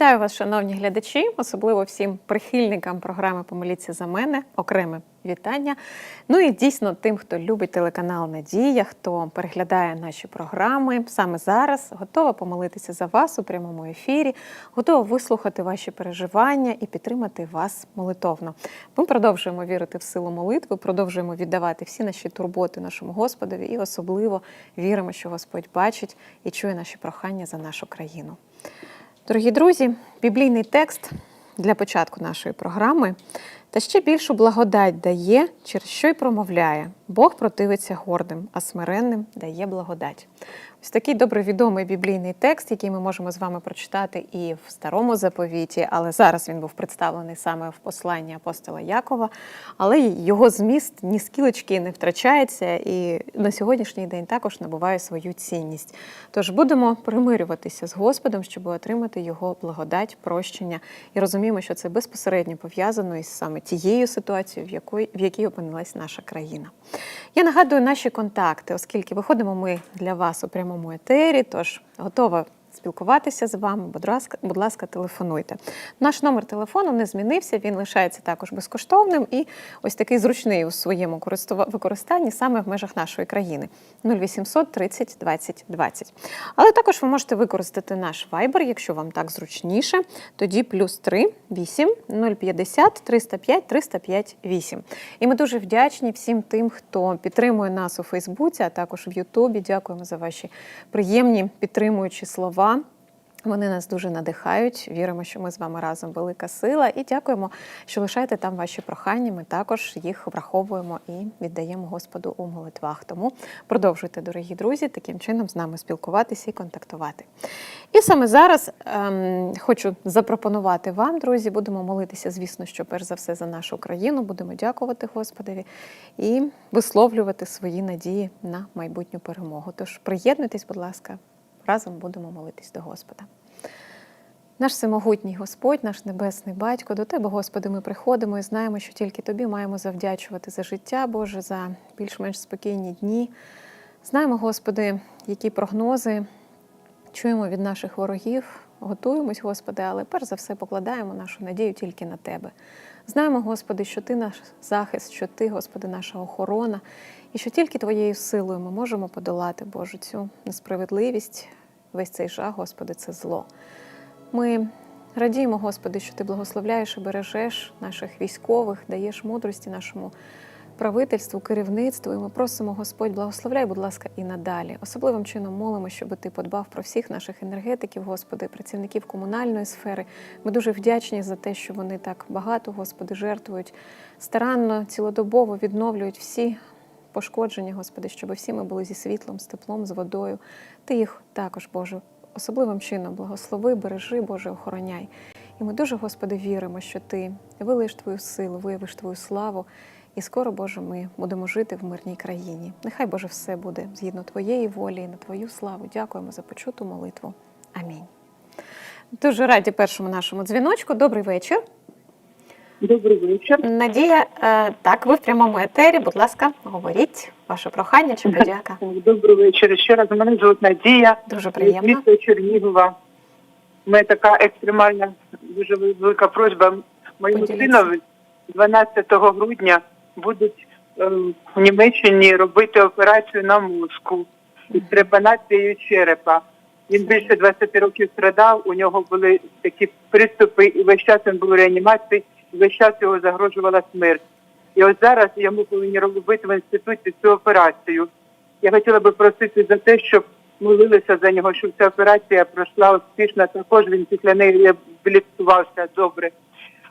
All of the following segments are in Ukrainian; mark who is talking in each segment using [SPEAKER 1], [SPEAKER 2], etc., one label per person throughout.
[SPEAKER 1] Вітаю вас, шановні глядачі, особливо всім прихильникам програми Помоліться за мене, окреме вітання. Ну і дійсно тим, хто любить телеканал Надія, хто переглядає наші програми саме зараз, готова помолитися за вас у прямому ефірі, готова вислухати ваші переживання і підтримати вас молитовно. Ми продовжуємо вірити в силу молитви, продовжуємо віддавати всі наші турботи нашому Господові і особливо віримо, що Господь бачить і чує наші прохання за нашу країну. Дорогі друзі, біблійний текст для початку нашої програми та ще більшу благодать дає, через що й промовляє. Бог противиться гордим, а смиренним дає благодать. Ось такий добре відомий біблійний текст, який ми можемо з вами прочитати і в старому заповіті, але зараз він був представлений саме в посланні апостола Якова. Але його зміст ні скілечки не втрачається, і на сьогоднішній день також набуває свою цінність. Тож будемо примирюватися з Господом, щоб отримати його благодать, прощення, і розуміємо, що це безпосередньо пов'язано із саме тією ситуацією, в якій, в якій опинилась наша країна. Я нагадую наші контакти, оскільки виходимо ми для вас у прямому етері, тож готова спілкуватися з вами. Будь ласка, будь ласка, телефонуйте. Наш номер телефону не змінився, він лишається також безкоштовним і ось такий зручний у своєму використанні саме в межах нашої країни 0800 30 20 20. Але також ви можете використати наш Viber, якщо вам так зручніше. Тоді плюс 3 8 050 305 305 8. І ми дуже вдячні всім тим, хто підтримує нас у Фейсбуці, а також в Ютубі. Дякуємо за ваші приємні підтримуючі слова. Вони нас дуже надихають. Віримо, що ми з вами разом велика сила. І дякуємо, що лишаєте там ваші прохання. Ми також їх враховуємо і віддаємо Господу у молитвах. Тому продовжуйте, дорогі друзі, таким чином з нами спілкуватися і контактувати. І саме зараз ем, хочу запропонувати вам, друзі, будемо молитися, звісно, що перш за все за нашу країну. Будемо дякувати Господові і висловлювати свої надії на майбутню перемогу. Тож приєднуйтесь, будь ласка, разом будемо молитись до Господа. Наш всемогутній Господь, наш небесний батько, до Тебе, Господи, ми приходимо і знаємо, що тільки Тобі маємо завдячувати за життя, Боже, за більш-менш спокійні дні. Знаємо, Господи, які прогнози чуємо від наших ворогів, готуємось, Господи, але перш за все покладаємо нашу надію тільки на Тебе. Знаємо, Господи, що Ти наш захист, що Ти, Господи, наша охорона, і що тільки Твоєю силою ми можемо подолати, Боже, цю несправедливість, весь цей жах, Господи, це зло. Ми радіємо, Господи, що Ти благословляєш і бережеш наших військових, даєш мудрості нашому правительству, керівництву. І ми просимо, Господь, благословляй, будь ласка, і надалі. Особливим чином молимо, щоб Ти подбав про всіх наших енергетиків, Господи, працівників комунальної сфери. Ми дуже вдячні за те, що вони так багато, Господи, жертвують, старанно, цілодобово відновлюють всі. Пошкодження, Господи, щоб всі ми були зі світлом, з теплом, з водою. Ти їх також, Боже, особливим чином благослови, бережи, Боже, охороняй. І ми дуже, Господи, віримо, що Ти вилиєш Твою силу, виявиш Твою славу. І скоро, Боже, ми будемо жити в мирній країні. Нехай, Боже, все буде згідно Твоєї волі і на Твою славу. Дякуємо за почуту молитву. Амінь. Дуже раді першому нашому дзвіночку. Добрий вечір.
[SPEAKER 2] Добрий вечір.
[SPEAKER 1] Надія, е, так, ви в прямому етері. Будь ласка, говоріть ваше прохання чи подяка.
[SPEAKER 2] Добрий вечір. Ще раз мене звуть Надія.
[SPEAKER 1] Дуже приємно.
[SPEAKER 2] Місто Чернігова. У мене така екстремальна, дуже велика просьба. Моєму синові 12 грудня будуть ем, в Німеччині робити операцію на мозку із трепанацією черепа. Він більше 20 років страдав, у нього були такі приступи, і весь час він був у реанімації, весь час його загрожувала смерть. І от зараз йому повинні робити в інституті цю операцію. Я хотіла би просити за те, щоб молилися за нього, щоб ця операція пройшла успішно. Також він після неї реабілітувався добре.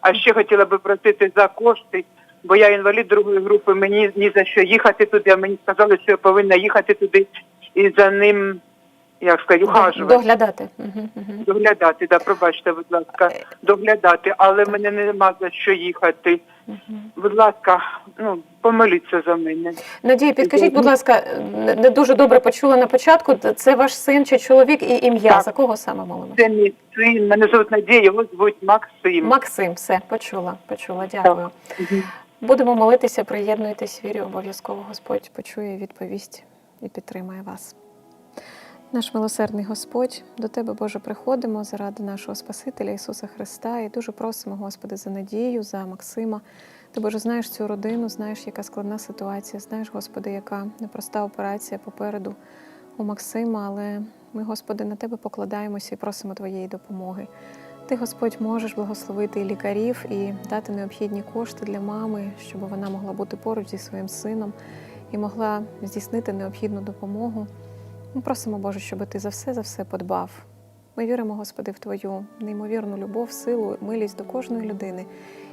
[SPEAKER 2] А ще хотіла би просити за кошти, бо я інвалід другої групи, мені ні за що їхати туди, а мені сказали, що я повинна їхати туди і за ним, як сказати, ухажувати.
[SPEAKER 1] Доглядати.
[SPEAKER 2] Доглядати, да, пробачте, будь ласка, доглядати, але мене нема за що їхати. Будь ласка, ну помоліться за мене.
[SPEAKER 1] Надія, підкажіть, будь ласка, не- дуже добре почула на початку. Це ваш син чи чоловік і ім'я. За кого саме молимо?
[SPEAKER 2] Це мій син, мене звуть Надія, його звуть Максим.
[SPEAKER 1] Максим, все, почула, почула, дякую.
[SPEAKER 2] Мгм.
[SPEAKER 1] Будемо молитися, приєднуйтесь, вірю, обов'язково Господь почує, відповість і підтримає вас. Наш милосердний Господь, до Тебе, Боже, приходимо заради нашого Спасителя Ісуса Христа і дуже просимо, Господи, за надію, за Максима. Ти, Боже, знаєш цю родину, знаєш, яка складна ситуація, знаєш, Господи, яка непроста операція попереду у Максима, але ми, Господи, на Тебе покладаємося і просимо Твоєї допомоги. Ти, Господь, можеш благословити і лікарів і дати необхідні кошти для мами, щоб вона могла бути поруч зі своїм сином і могла здійснити необхідну допомогу. Ми просимо, Боже, щоб ти за все за все подбав. Ми віримо, Господи, в Твою неймовірну любов, силу, милість до кожної людини.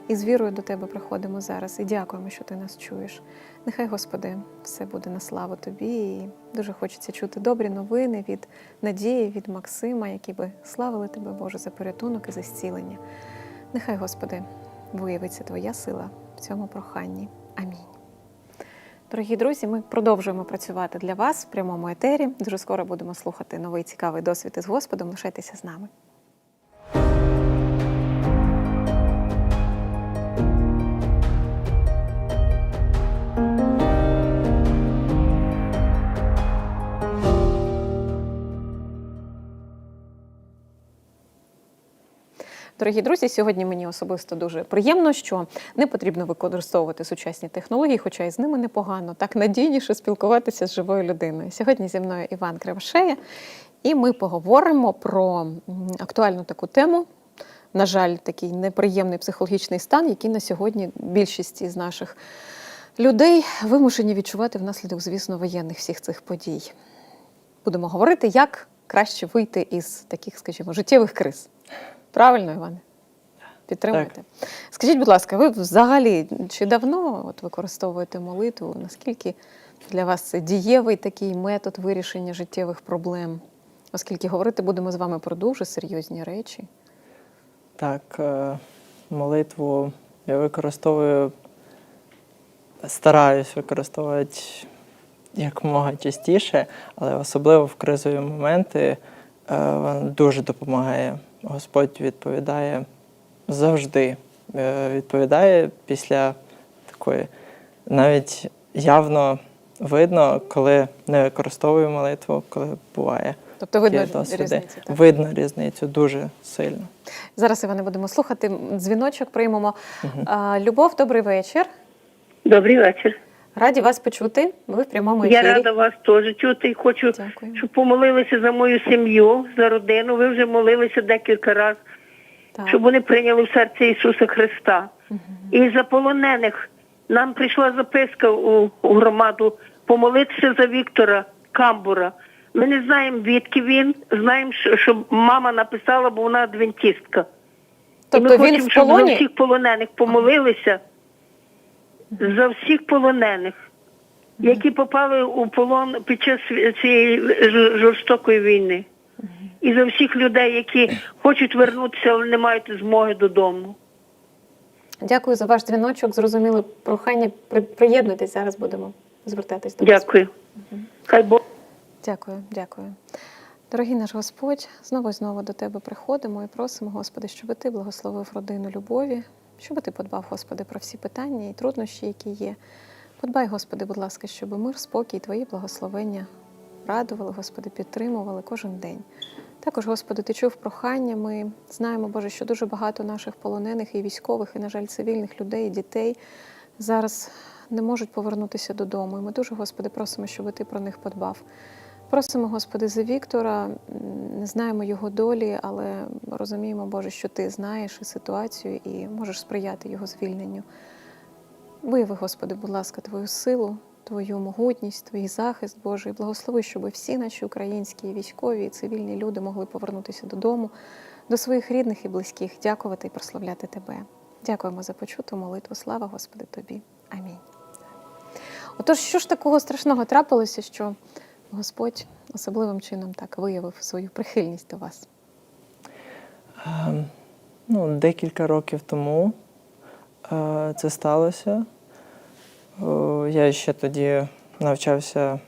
[SPEAKER 1] І з вірою до Тебе приходимо зараз і дякуємо, що Ти нас чуєш. Нехай, Господи, все буде на славу Тобі. І дуже хочеться чути добрі новини від Надії, від Максима, які би славили Тебе, Боже, за порятунок і за зцілення. Нехай, Господи, виявиться Твоя сила в цьому проханні. Амінь. Дорогі друзі, ми продовжуємо працювати для вас в прямому етері. Дуже скоро будемо слухати новий цікавий досвід із Господом. Лишайтеся з нами. Дорогі друзі, сьогодні мені особисто дуже приємно, що не потрібно використовувати сучасні технології, хоча і з ними непогано, так надійніше спілкуватися з живою людиною. Сьогодні зі мною Іван Кривошея, і ми поговоримо про актуальну таку тему. На жаль, такий неприємний психологічний стан, який на сьогодні більшість із наших людей вимушені відчувати внаслідок, звісно, воєнних всіх цих подій. Будемо говорити, як краще вийти із таких, скажімо, життєвих криз. Правильно, Іване? Підтримуєте? Скажіть, будь ласка, ви взагалі чи давно от використовуєте молитву? Наскільки для вас це дієвий такий метод вирішення життєвих проблем? Оскільки говорити будемо з вами про дуже серйозні речі.
[SPEAKER 3] Так, е, молитву я використовую, стараюсь використовувати якомога частіше, але особливо в кризові моменти е, вона дуже допомагає. Господь відповідає завжди. Е, Відповідає після такої, навіть явно видно, коли не використовую молитву, коли буває.
[SPEAKER 1] Тобто видно
[SPEAKER 3] досвіди.
[SPEAKER 1] різницю. Так?
[SPEAKER 3] Видно різницю дуже сильно.
[SPEAKER 1] Зараз Іване будемо слухати. Дзвіночок приймемо. А, Любов, добрий вечір.
[SPEAKER 4] Добрий вечір.
[SPEAKER 1] Раді вас почути. Ви в прямому ефірі.
[SPEAKER 4] Я рада вас теж чути хочу,
[SPEAKER 1] Дякую.
[SPEAKER 4] щоб помолилися за мою сім'ю, за родину. Ви вже молилися декілька разів, щоб вони прийняли в серце Ісуса Христа. І за полонених нам прийшла записка у, у громаду помолитися за Віктора Камбура. Ми не знаємо, звідки він. Знаємо, що, що мама написала, бо вона адвентистка. І ми
[SPEAKER 1] Тобто він
[SPEAKER 4] хочемо,
[SPEAKER 1] в
[SPEAKER 4] щоб за всіх полонених помолилися за всіх полонених, які попали у полон під час цієї жорстокої війни. І за всіх людей, які хочуть вернутися, але не мають змоги додому.
[SPEAKER 1] Дякую за ваш дзвіночок. Зрозуміли прохання. Приєднуйтесь, зараз будемо звертатись до вас.
[SPEAKER 4] Дякую. Хай Бог.
[SPEAKER 1] Дякую, дякую. Дорогий наш Господь, знову і знову до Тебе приходимо і просимо, Господи, щоб Ти благословив родину любові, щоб Ти подбав, Господи, про всі питання і труднощі, які є. Подбай, Господи, будь ласка, щоб мир, спокій, Твої благословення радували, Господи, підтримували кожен день. Також, Господи, Ти чув прохання. Ми знаємо, Боже, що дуже багато наших полонених і військових, і, на жаль, цивільних людей, і дітей зараз не можуть повернутися додому. І ми дуже, Господи, просимо, щоб Ти про них подбав. Просимо, Господи, за Віктора. Не знаємо його долі, але розуміємо, Боже, що Ти знаєш ситуацію і можеш сприяти його звільненню. Вияви, Господи, будь ласка, Твою силу, Твою могутність, Твій захист, Боже, і благослови, щоб всі наші українські військові і цивільні люди могли повернутися додому, до своїх рідних і близьких, дякувати і прославляти Тебе. Дякуємо за почуту молитву. Слава Господи Тобі. Амінь. Отож, що ж такого страшного трапилося, що Господь особливим чином так виявив свою прихильність до вас?
[SPEAKER 3] Ем, Ну, декілька років тому е, це сталося. О, Я ще тоді навчався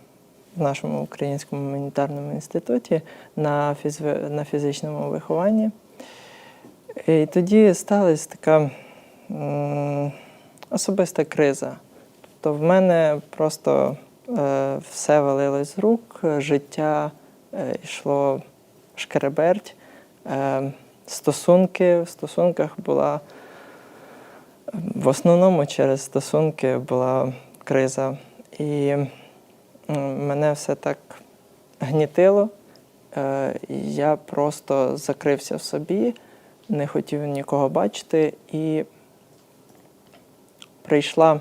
[SPEAKER 3] в нашому українському гуманітарному інституті на, фізви- на фізичному вихованні. І тоді сталася така м, особиста криза. Тобто в мене просто е, все валилось з рук, життя е, йшло шкереберть. Е, Стосунки в стосунках була в основному через стосунки була криза. І мене все так гнітило. Е, Я просто закрився в собі, не хотів нікого бачити. І прийшла,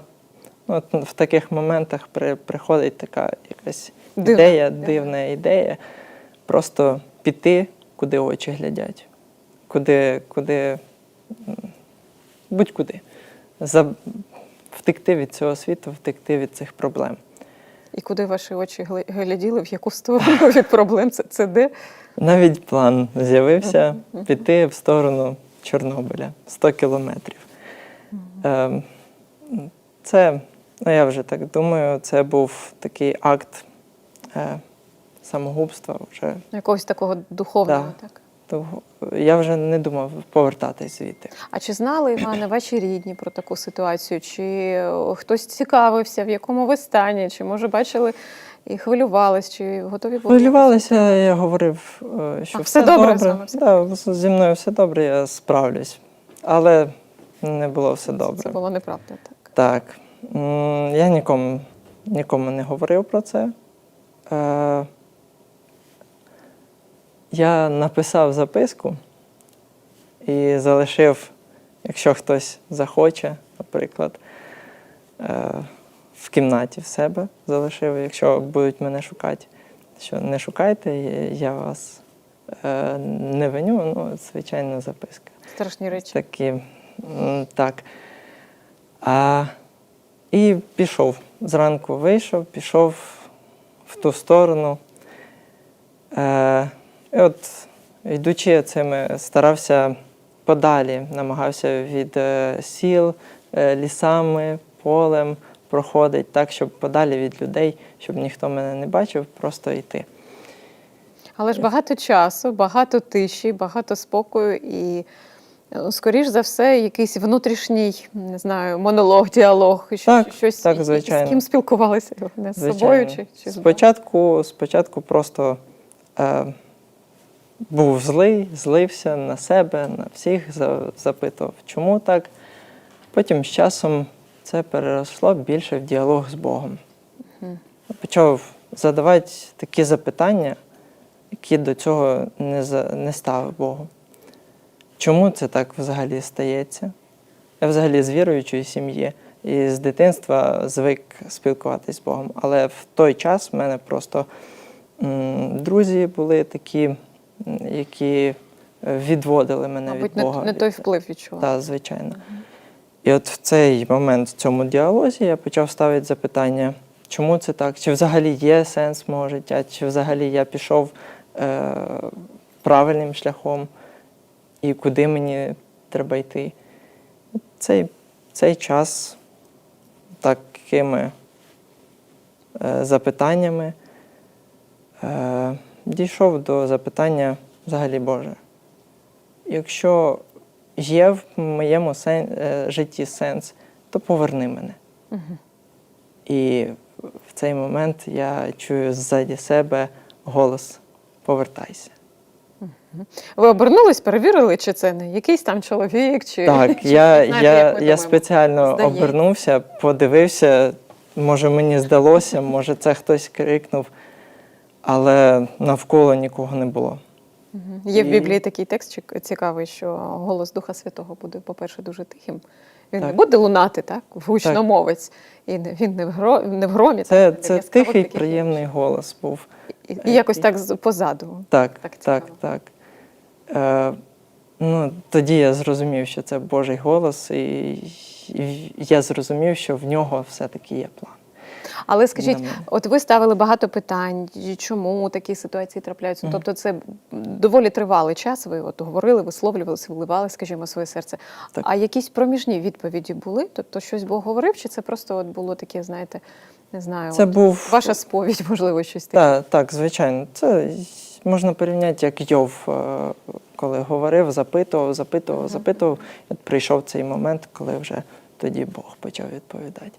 [SPEAKER 3] от в таких моментах при, приходить така якась
[SPEAKER 1] Дивна
[SPEAKER 3] ідея, дивна ідея. Просто піти, куди очі глядять, куди, куди будь-куди. За, втекти від цього світу, втекти від цих проблем.
[SPEAKER 1] І куди ваші очі гляділи, в яку сторону від проблем? Це, це де?
[SPEAKER 3] Навіть план з'явився піти в сторону Чорнобиля 100 кілометрів. Ем, Це, ну я вже так думаю, це був такий акт е, самогубства. Вже
[SPEAKER 1] Якогось такого духовного,
[SPEAKER 3] Да.
[SPEAKER 1] так?
[SPEAKER 3] Я вже не думав повертатись звідти.
[SPEAKER 1] А чи знали, Іване, ваші рідні про таку ситуацію? Чи хтось цікавився, в якому ви стані? Чи може бачили і хвилювались, чи готові були?
[SPEAKER 3] Хвилювалися, я говорив, е, що
[SPEAKER 1] А,
[SPEAKER 3] все,
[SPEAKER 1] все добре
[SPEAKER 3] добре.
[SPEAKER 1] з вами, все?
[SPEAKER 3] Да, зі мною все добре, я справлюсь. Але не було все добре.
[SPEAKER 1] Це було неправда, так.
[SPEAKER 3] Так. Я нікому, нікому не говорив про це. Е, Я написав записку і залишив, якщо хтось захоче, наприклад, е, в кімнаті в себе залишив, якщо будуть мене шукати, що не шукайте, я вас е, не виню, ну, звичайно, записка.
[SPEAKER 1] Страшні речі.
[SPEAKER 3] Такі, так. А, і пішов. Зранку вийшов, пішов в ту сторону. Е, і от, йдучи цими, старався подалі, намагався від е, сіл, е, лісами, полем проходити так, щоб подалі від людей, щоб ніхто мене не бачив, просто йти.
[SPEAKER 1] Але ж багато часу, багато тиші, багато спокою і. Е, Скоріш за все, якийсь внутрішній, не знаю, монолог, діалог,
[SPEAKER 3] Так,
[SPEAKER 1] щось
[SPEAKER 3] так, звичайно.
[SPEAKER 1] з ким спілкувалися не з
[SPEAKER 3] Звичайно.
[SPEAKER 1] собою чи, чи
[SPEAKER 3] спочатку, спочатку просто е, був злий, злився на себе, на всіх, запитував, чому так. Потім з часом це переросло більше в діалог з Богом. Почав задавати такі запитання, які до цього не, за, не ставив Богу. Чому це так взагалі стається? Я взагалі з віруючої сім'ї і з дитинства звик спілкуватись з Богом. Але в той час в мене просто друзі були такі, які відводили мене
[SPEAKER 1] Мабуть,
[SPEAKER 3] від
[SPEAKER 1] не,
[SPEAKER 3] Бога.
[SPEAKER 1] не той вплив відчував.
[SPEAKER 3] Так, звичайно. І от в цей момент, в цьому діалозі, я почав ставити запитання, чому це так? Чи взагалі є сенс мого життя, чи взагалі я пішов е, правильним шляхом, і куди мені треба йти. Цей, цей час такими е, запитаннями е, дійшов до запитання взагалі Боже. Якщо є в моєму сен, е, житті сенс, то поверни мене. І в цей момент я чую ззаді себе голос Повертайся.
[SPEAKER 1] Ви обернулись, перевірили, чи це не якийсь там чоловік, чи
[SPEAKER 3] Так,
[SPEAKER 1] чи,
[SPEAKER 3] я,
[SPEAKER 1] знаєте,
[SPEAKER 3] я, я спеціально
[SPEAKER 1] здається.
[SPEAKER 3] обернувся, подивився, може мені здалося, може це хтось крикнув, але навколо нікого не було.
[SPEAKER 1] Мгм. Є в Біблії такий текст цікавий, що голос Духа Святого буде, по-перше, дуже тихим. Він не буде лунати, так? Гучномовець. І він не в, гро, не в громі.
[SPEAKER 3] Це,
[SPEAKER 1] так,
[SPEAKER 3] це тихий, приємний голос був.
[SPEAKER 1] І, і якось так позаду.
[SPEAKER 3] Так,
[SPEAKER 1] Так
[SPEAKER 3] так, так. Е, ну, тоді я зрозумів, що це Божий голос, і, і я зрозумів, що в нього все-таки є план.
[SPEAKER 1] Але скажіть, от ви ставили багато питань, чому такі ситуації трапляються? Тобто це доволі тривалий час. Ви от говорили, висловлювалися, вливали, скажімо, своє серце.
[SPEAKER 3] Так.
[SPEAKER 1] А якісь проміжні відповіді були? Тобто щось Бог говорив, чи це просто от було таке, знаєте, не знаю,
[SPEAKER 3] Це
[SPEAKER 1] от
[SPEAKER 3] був
[SPEAKER 1] ваша сповідь, можливо, щось таке?
[SPEAKER 3] Так, так, звичайно. Це можна порівняти, як Йов, е, коли говорив, запитував, запитував, запитував. От прийшов цей момент, коли вже тоді Бог почав відповідати.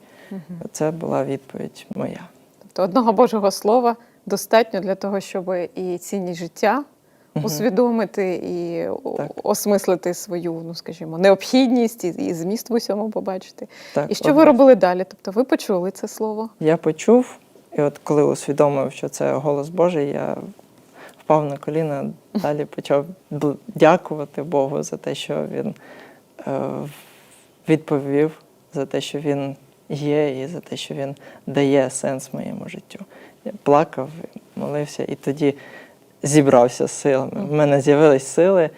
[SPEAKER 3] Це була відповідь моя.
[SPEAKER 1] Тобто одного Божого слова достатньо для того, щоб і цінність життя усвідомити, і
[SPEAKER 3] Так.
[SPEAKER 1] осмислити свою, ну скажімо, необхідність і, і зміст в усьому побачити.
[SPEAKER 3] Так,
[SPEAKER 1] і що ви робили далі? Тобто ви почули це слово?
[SPEAKER 3] Я почув, і от коли усвідомив, що це голос Божий, я впав на коліна, далі почав дякувати Богу за те, що він е, відповів, за те, що він є, і за те, що він дає сенс моєму життю. Я плакав, молився, і тоді зібрався з силами. В мене з'явились сили,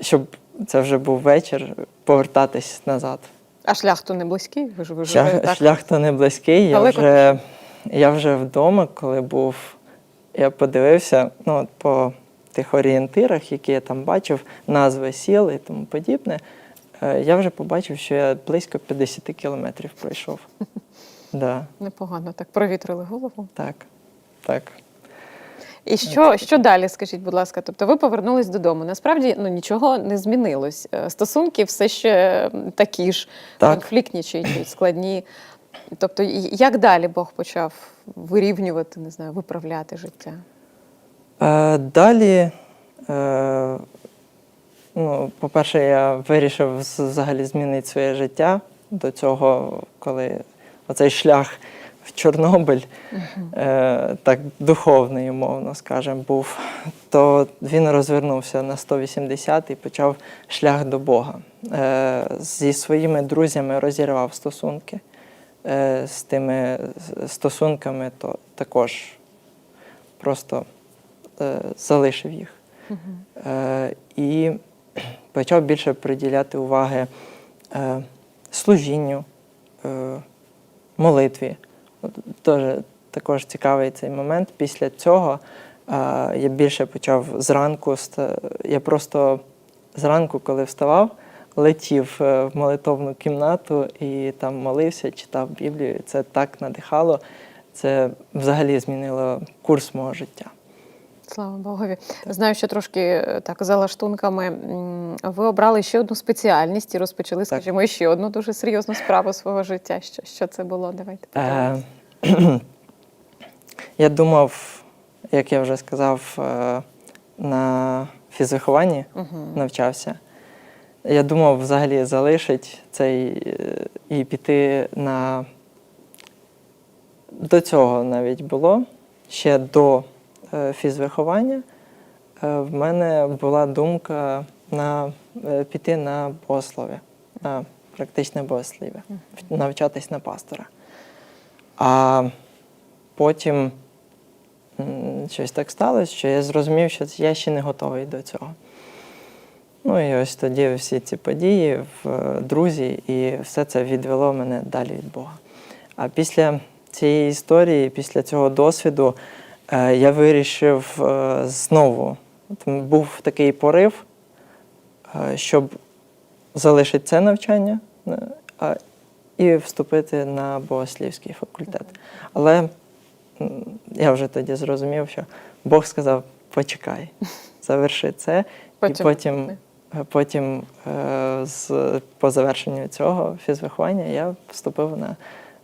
[SPEAKER 3] щоб це вже був вечір, повертатись назад.
[SPEAKER 1] А шлях то не близький? Ви ж ви
[SPEAKER 3] Шлях,
[SPEAKER 1] так.
[SPEAKER 3] шлях то не близький. Я вже, я вже вдома, коли був, я подивився ну, от по тих орієнтирах, які я там бачив, назви сіл і тому подібне. е, Я вже побачив, що я близько 50 кілометрів пройшов. Да,
[SPEAKER 1] Непогано так провітрили голову.
[SPEAKER 3] так, так.
[SPEAKER 1] І що, що далі, скажіть, будь ласка? Тобто ви повернулись додому. Насправді ну, нічого не змінилось. Е, Стосунки все ще такі ж,
[SPEAKER 3] Так.
[SPEAKER 1] конфліктні чи складні. Тобто, як далі Бог почав вирівнювати, не знаю, виправляти життя?
[SPEAKER 3] Е, далі, е, ну, по-перше, я вирішив взагалі змінити своє життя до цього, коли оцей шлях в Чорнобиль, е, так духовний, умовно скажемо, був, то він розвернувся на 180 і почав шлях до Бога. Е, зі своїми друзями розірвав стосунки. Е, з тими стосунками то також просто е, залишив їх. Е, і почав більше приділяти уваги служінню, молитві. От, також цікавий цей момент. Після цього я більше почав зранку. Я просто зранку, коли вставав, летів е, в молитовну кімнату і там молився, читав Біблію. Це так надихало. Це взагалі змінило курс мого життя.
[SPEAKER 1] Слава Богові. Знаю, що трошки е, так за лаштунками ви обрали ще одну спеціальність і розпочали, скажімо, ще одну дуже серйозну справу свого життя. Що, що це було? Давайте
[SPEAKER 3] Е, я думав, як я вже сказав, е, на фізвихованні навчався. Я думав взагалі залишити цей е, і піти на. До цього навіть було. Ще до е, фізвиховання е, в мене була думка на, піти на богослов'я, на практичне богослів'я, навчатись на пастора. А потім щось так сталося, що я зрозумів, що я ще не готовий до цього. Ну і ось тоді всі ці події, в е, друзі, і все це відвело мене далі від Бога. А після цієї історії, після цього досвіду, е, я вирішив е, знову. Був такий порив, щоб залишити це навчання і вступити на богослівський факультет. Але я вже тоді зрозумів, що Бог сказав: почекай, заверши це,
[SPEAKER 1] Потім
[SPEAKER 3] і потім, потім е, з, по завершенню цього фізвиховання я вступив на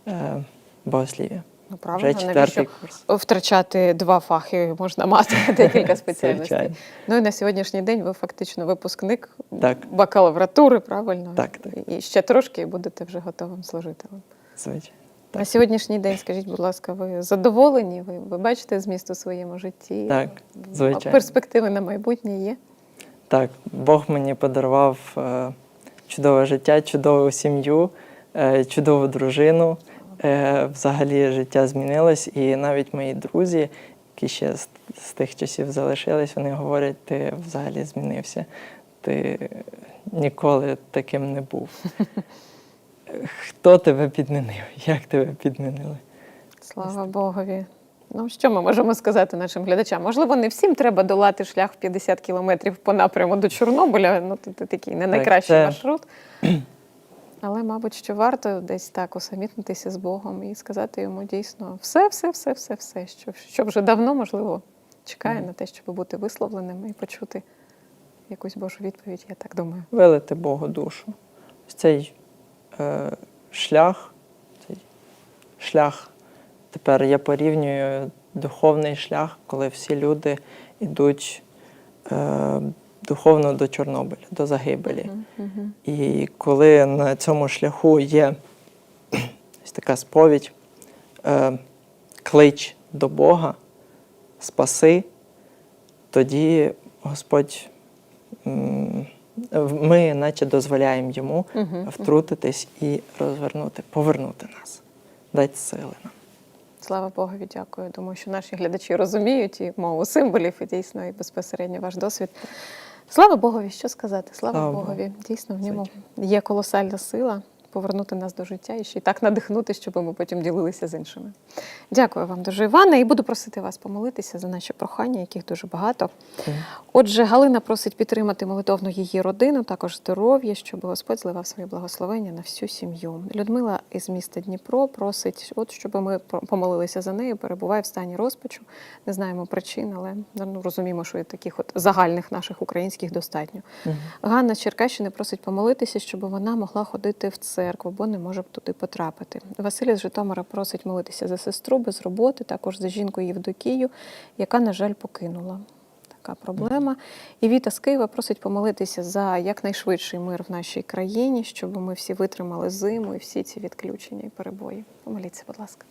[SPEAKER 3] е, богослів'я.
[SPEAKER 1] Ну, правильно,
[SPEAKER 3] четвертий
[SPEAKER 1] навіщо
[SPEAKER 3] курс.
[SPEAKER 1] втрачати два фахи можна мати декілька спеціальностей. Ну і на сьогоднішній день ви фактично випускник
[SPEAKER 3] Так.
[SPEAKER 1] бакалавратури, правильно?
[SPEAKER 3] Так, так.
[SPEAKER 1] І ще трошки і будете вже готовим служителем.
[SPEAKER 3] Звичайно.
[SPEAKER 1] На сьогоднішній день, скажіть, будь ласка, ви задоволені? Ви, ви бачите зміст у своєму житті?
[SPEAKER 3] Так, звичайно.
[SPEAKER 1] Перспективи на майбутнє є?
[SPEAKER 3] Так, Бог мені подарував е, чудове життя, чудову сім'ю, е, чудову дружину. Е, взагалі життя змінилось, і навіть мої друзі, які ще з, з тих часів залишились, вони говорять, ти взагалі змінився. Ти ніколи таким не був. Хто тебе підмінив? Як тебе підмінили?
[SPEAKER 1] Слава Богові. Ну, що ми можемо сказати нашим глядачам? Можливо, не всім треба долати шлях в 50 кілометрів по напряму до Чорнобиля. Ну, це такий не найкращий
[SPEAKER 3] це-
[SPEAKER 1] маршрут. Але, мабуть, що варто десь так усамітнитися з Богом і сказати йому дійсно все, все, все, все, все, що, що вже давно, можливо, чекає на те, щоб бути висловленим і почути якусь Божу відповідь, я так думаю.
[SPEAKER 3] Вилити Богу душу. Ось цей е, шлях, цей шлях тепер я порівнюю духовний шлях, коли всі люди йдуть е, духовно до Чорнобиля, до загибелі. І коли на цьому шляху є ось така сповідь, е, клич до Бога, спаси, тоді Господь, ми наче дозволяємо йому втрутитись і розвернути, повернути нас, дати сили нам.
[SPEAKER 1] Слава Богові, дякую. Думаю, що наші глядачі розуміють і мову символів, і дійсно, і безпосередньо ваш досвід. Слава Богові, що сказати? Слава,
[SPEAKER 3] Слава
[SPEAKER 1] Богові.
[SPEAKER 3] Богу.
[SPEAKER 1] Дійсно, в ньому є колосальна сила повернути нас до життя і ще й так надихнути, щоб ми потім ділилися з іншими. Дякую вам дуже, Іване, і буду просити вас помолитися за наші прохання, яких дуже багато. Отже, Галина просить підтримати молитовно її родину, також здоров'я, щоб Господь зливав своє благословення на всю сім'ю. Людмила із міста Дніпро просить, от щоб ми помолилися за нею, перебуває в стані розпачу. Не знаємо причин, але ну, розуміємо, що і таких от загальних наших українських достатньо. Ганна з Черкащини просить помолитися, щоб вона могла ходити в церкву, бо не може туди потрапити. Василь з Житомира просить молитися за сестру без роботи, також за жінку Євдокію, яка, на жаль, покинула. Така проблема. І Віта з Києва просить помолитися за якнайшвидший мир в нашій країні, щоб ми всі витримали зиму і всі ці відключення і перебої. Помоліться, будь ласка.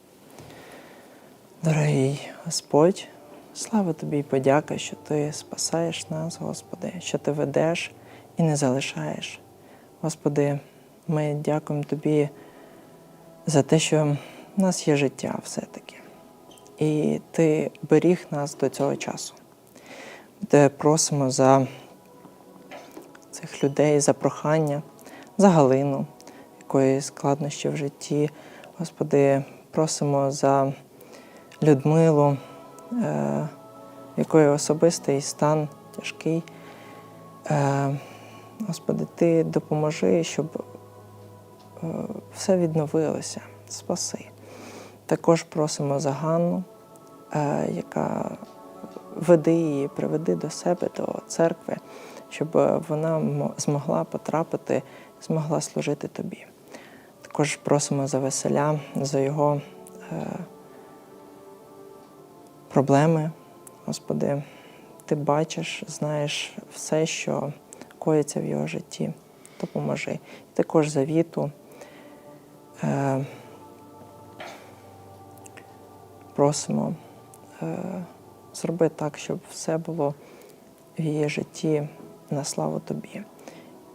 [SPEAKER 3] Дорогий Господь, слава тобі і подяка, що ти спасаєш нас, Господи, що ти ведеш і не залишаєш. Господи, ми дякуємо тобі за те, що в нас є життя все-таки. І ти беріг нас до цього часу. Ми просимо за цих людей, за прохання, за Галину, якої складнощі в житті. Господи, просимо за Людмилу, е, якої особистий стан тяжкий. Е, Господи, ти допоможи, щоб все відновилося. Спаси. Також просимо за Ганну, е, яка веди її, приведи до себе, до церкви, щоб е, вона змогла потрапити, змогла служити тобі. Також просимо за Веселя, за його е, проблеми. Господи, ти бачиш, знаєш все, що коїться в його житті. Допоможи. Також за Віту. Е, просимо е, зроби так, щоб все було в її житті на славу тобі.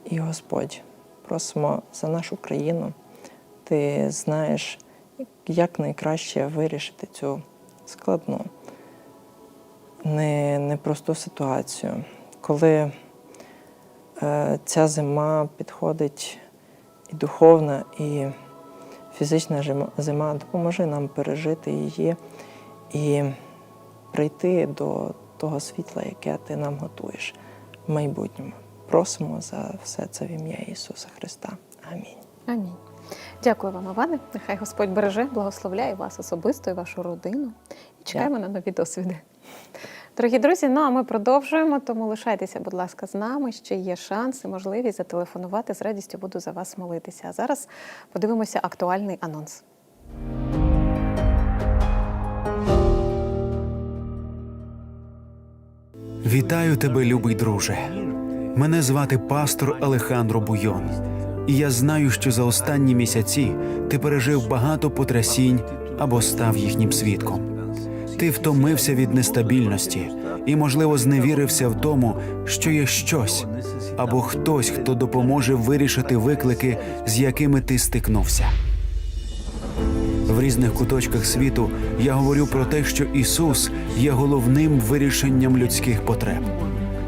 [SPEAKER 3] І Господь, просимо за нашу країну. Ти знаєш, як найкраще вирішити цю складну, не- непросту ситуацію, коли е, ця зима підходить і духовна, і фізична зима допоможе нам пережити її і прийти до того світла, яке ти нам готуєш в майбутньому. Просимо за все це в ім'я Ісуса Христа. Амінь.
[SPEAKER 1] Амінь. Дякую вам, Іване. Нехай Господь береже, благословляє вас особисто і вашу родину. І чекаємо на нові досвіди. Дорогі друзі, ну а ми продовжуємо, тому лишайтеся, будь ласка, з нами. Ще є шанс і можливість зателефонувати. З радістю буду за вас молитися. А зараз подивимося актуальний анонс.
[SPEAKER 5] Вітаю тебе, любий друже. Мене звати пастор Алехандро Буйон, і я знаю, що за останні місяці ти пережив багато потрясінь або став їхнім свідком. Ти втомився від нестабільності і, можливо, зневірився в тому, що є щось або хтось, хто допоможе вирішити виклики, з якими ти стикнувся. В різних куточках світу я говорю про те, що Ісус є головним вирішенням людських потреб.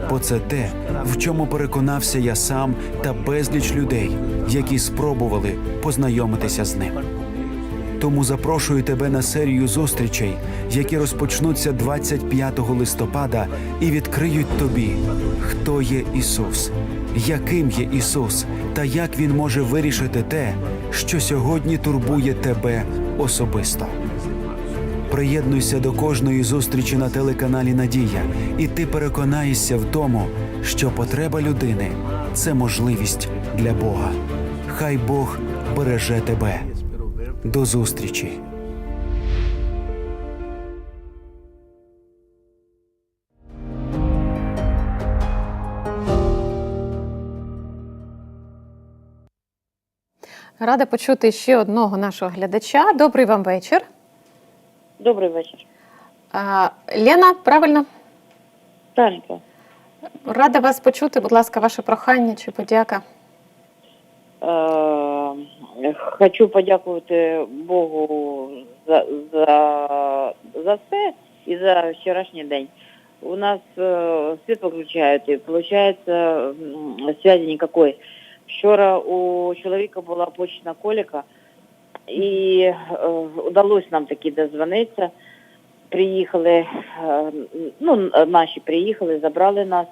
[SPEAKER 5] Бо це те, в чому переконався я сам та безліч людей, які спробували познайомитися з ним. Тому запрошую тебе на серію зустрічей, які розпочнуться 25 листопада і відкриють тобі, хто є Ісус, яким є Ісус, та як Він може вирішити те, що сьогодні турбує тебе особисто. Приєднуйся до кожної зустрічі на телеканалі Надія, і ти переконаєшся в тому, що потреба людини це можливість для Бога. Хай Бог береже тебе. До зустрічі.
[SPEAKER 1] Рада почути ще одного нашого глядача. Добрий вам вечір.
[SPEAKER 6] Добрий вечір.
[SPEAKER 1] А, Лена, правильно?
[SPEAKER 6] Правильно.
[SPEAKER 1] Рада вас почути. Будь ласка, ваше прохання чи подяка.
[SPEAKER 6] Е хочу подякувати Богу за, за, за це і за вчорашній день. У нас е, світ виключають і виходить связи ніякої. Вчора у чоловіка була почечна коліка, і е, удалось нам таки дозвонитися. Приїхали, е, ну, наші приїхали, забрали нас.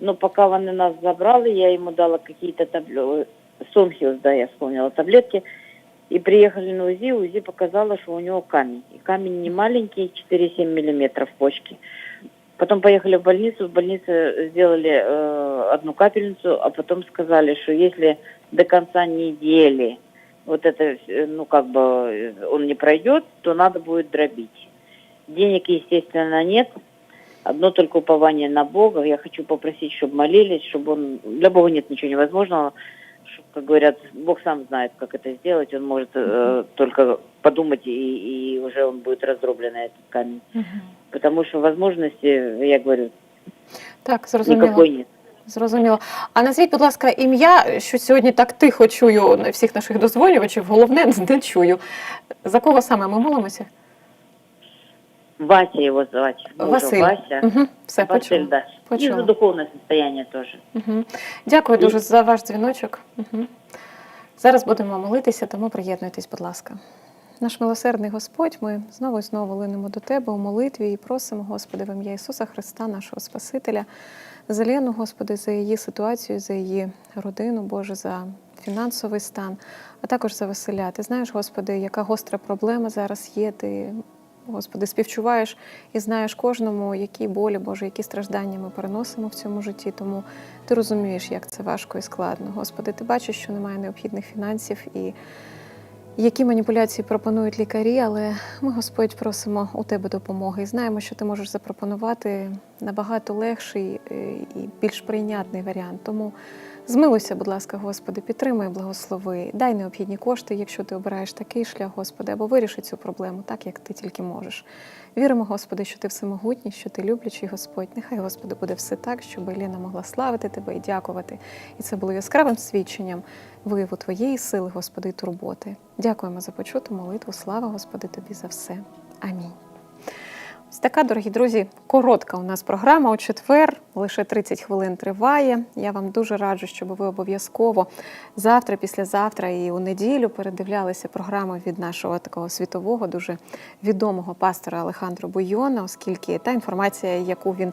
[SPEAKER 6] Ну, поки вони нас забрали, я йому дала какие-то таблетки, Сонхилс, да, я вспомнила, таблетки. И приехали на УЗИ, УЗИ показало, что у него камень. И камень не маленький, 4-7 миллиметров почки. Потом поехали в больницу, в больнице сделали э, одну капельницу, а потом сказали, что если до конца недели вот это, э, ну, как бы э, он не пройдет, то надо будет дробить. Денег, естественно, нет. Одно только упование на Бога. Я хочу попросить, чтобы молились, чтобы он... Для Бога нет ничего невозможного. Чтоб, Как говорят, Бог сам знает, как это сделать. Он может э, только подумать, и, и уже он будет разрублен этот камень. Потому что возможности, я говорю,
[SPEAKER 1] Так, зрозуміло.
[SPEAKER 6] никакой нет.
[SPEAKER 1] Зрозуміло. А назвіть, будь ласка, ім'я, що сьогодні так тихо чую на всіх наших дозволювачів, головне не чую. За кого саме ми молимося?
[SPEAKER 6] Вася его звать. Мужа
[SPEAKER 1] Василь.
[SPEAKER 6] Вася.
[SPEAKER 1] Угу, все
[SPEAKER 6] Василь,
[SPEAKER 1] почула.
[SPEAKER 6] да. И
[SPEAKER 1] Почула.
[SPEAKER 6] за духовное состояние тоже.
[SPEAKER 1] Угу. Дякую дуже за ваш дзвіночок. Угу. Зараз будемо молитися, тому приєднуйтесь, будь ласка. Наш милосердний Господь, ми знову і знову линемо до Тебе у молитві і просимо, Господи, в ім'я Ісуса Христа, нашого Спасителя, за Лену, Господи, за її ситуацію, за її родину, Боже, за фінансовий стан, а також за Василя. Ти знаєш, Господи, яка гостра проблема зараз є. Ти Господи, співчуваєш і знаєш кожному, які болі, Боже, які страждання ми переносимо в цьому житті. Тому ти розумієш, як це важко і складно. Господи, ти бачиш, що немає необхідних фінансів і які маніпуляції пропонують лікарі, але ми, Господь, просимо у тебе допомоги і знаємо, що ти можеш запропонувати набагато легший е, і більш прийнятний варіант. Тому змилуйся, будь ласка, Господи, підтримай, благослови, дай необхідні кошти, якщо ти обираєш такий шлях, Господи, або виріши цю проблему так, як ти тільки можеш. Віримо, Господи, що ти всемогутній, що ти люблячий Господь. Нехай, Господи, буде все так, щоб Еліна могла славити тебе і дякувати. І це було яскравим свідченням вияву Твоєї сили, Господи, і турботи. Дякуємо за почуту молитву. Слава Господи Тобі за все. Амінь. Ось така, дорогі друзі, коротка у нас програма у четвер, лише 30 хвилин триває. Я вам дуже раджу, щоб ви обов'язково завтра, післязавтра і у неділю передивлялися програму від нашого такого світового, дуже відомого пастора Алехандро Буйона, оскільки та інформація, яку він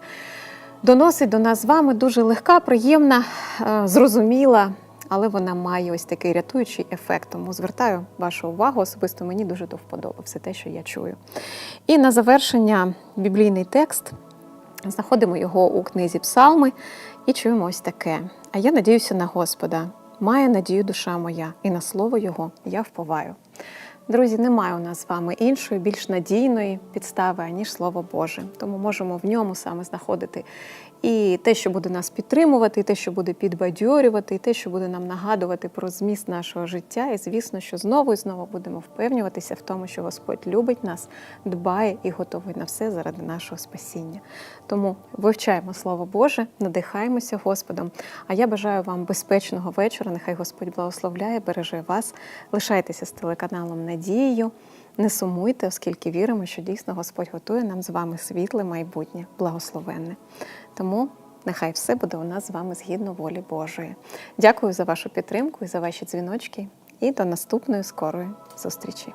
[SPEAKER 1] доносить до нас з вами, дуже легка, приємна, е, зрозуміла. Але вона має ось такий рятуючий ефект. Тому звертаю вашу увагу, особисто мені дуже до вподоби все те, що я чую. І на завершення біблійний текст. Знаходимо його у книзі Псалми і чуємо ось таке. А я надіюся на Господа, має надію душа моя, і на слово Його я вповаю. Друзі, немає у нас з вами іншої, більш надійної підстави, аніж Слово Боже. Тому можемо в ньому саме знаходити і те, що буде нас підтримувати, і те, що буде підбадьорювати, і те, що буде нам нагадувати про зміст нашого життя. І звісно, що знову і знову будемо впевнюватися в тому, що Господь любить нас, дбає і готовий на все заради нашого спасіння. Тому вивчаємо Слово Боже, надихаємося Господом. А я бажаю вам безпечного вечора. Нехай Господь благословляє, береже вас. Лишайтеся з телеканалом Надією. Не сумуйте, оскільки віримо, що дійсно Господь готує нам з вами світле майбутнє, благословенне. Тому нехай все буде у нас з вами згідно волі Божої. Дякую за вашу підтримку і за ваші дзвіночки. І до наступної скорої зустрічі.